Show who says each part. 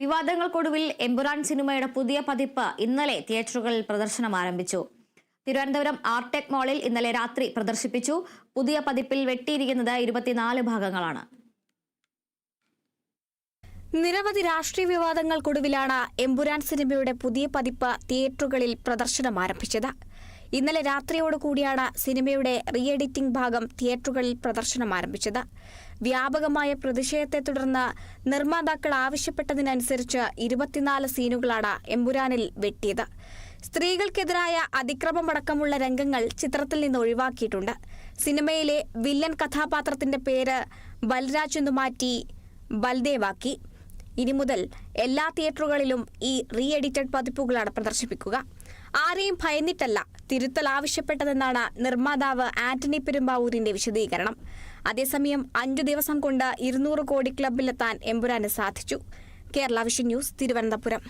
Speaker 1: വിവാദങ്ങൾക്കൊടുവിൽ എമ്പുരാൻ സിനിമയുടെ പുതിയ പതിപ്പ് ഇന്നലെ തിയേറ്ററുകളിൽ പ്രദർശനം ആരംഭിച്ചു. തിരുവനന്തപുരം ആർടെക് മാളിൽ ഇന്നലെ രാത്രി പ്രദർശിപ്പിച്ചു. പുതിയ പതിപ്പിൽ വെട്ടിയിരിക്കുന്നത് ഇരുപത്തിനാല് ഭാഗങ്ങളാണ്.
Speaker 2: നിരവധി രാഷ്ട്രീയ വിവാദങ്ങൾക്കൊടുവിലാണ് എമ്പുരാൻ സിനിമയുടെ പുതിയ പതിപ്പ് തിയേറ്ററുകളിൽ പ്രദർശനം ആരംഭിച്ചത്. ഇന്നലെ രാത്രിയോടുകൂടിയാണ് സിനിമയുടെ റീ എഡിറ്റിംഗ് ഭാഗം തിയേറ്ററുകളിൽ പ്രദർശനം ആരംഭിച്ചത്. വ്യാപകമായ പ്രതിഷേധത്തെ തുടർന്ന് നിർമ്മാതാക്കൾ ആവശ്യപ്പെട്ടതിനനുസരിച്ച് ഇരുപത്തിനാല് സീനുകളാണ് എമ്പുരാനിൽ വെട്ടിയത്. സ്ത്രീകൾക്കെതിരായ അതിക്രമമടക്കമുള്ള രംഗങ്ങൾ ചിത്രത്തിൽ നിന്ന് ഒഴിവാക്കിയിട്ടുണ്ട്. സിനിമയിലെ വില്ലൻ കഥാപാത്രത്തിന്റെ പേര് ബൽരാജ് എന്ന് മാറ്റി ബൽദേവാക്കി. ഇനി മുതൽ എല്ലാ തിയേറ്ററുകളിലും ഈ റീ എഡിറ്റഡ് പതിപ്പുകളാണ് പ്രദർശിപ്പിക്കുക. ആരെയും ഭയന്നിട്ടല്ല തിരുത്തൽ ആവശ്യപ്പെട്ടതെന്നാണ് നിർമ്മാതാവ് ആന്റണി പെരുമ്പാവൂരിന്റെ വിശദീകരണം. അതേസമയം അഞ്ചു ദിവസം കൊണ്ട് ഇരുന്നൂറ് കോടി ക്ലബിലെത്താൻ എമ്പുരാന് സാധിച്ചു. Kerala vision news Thiruvananthapuram.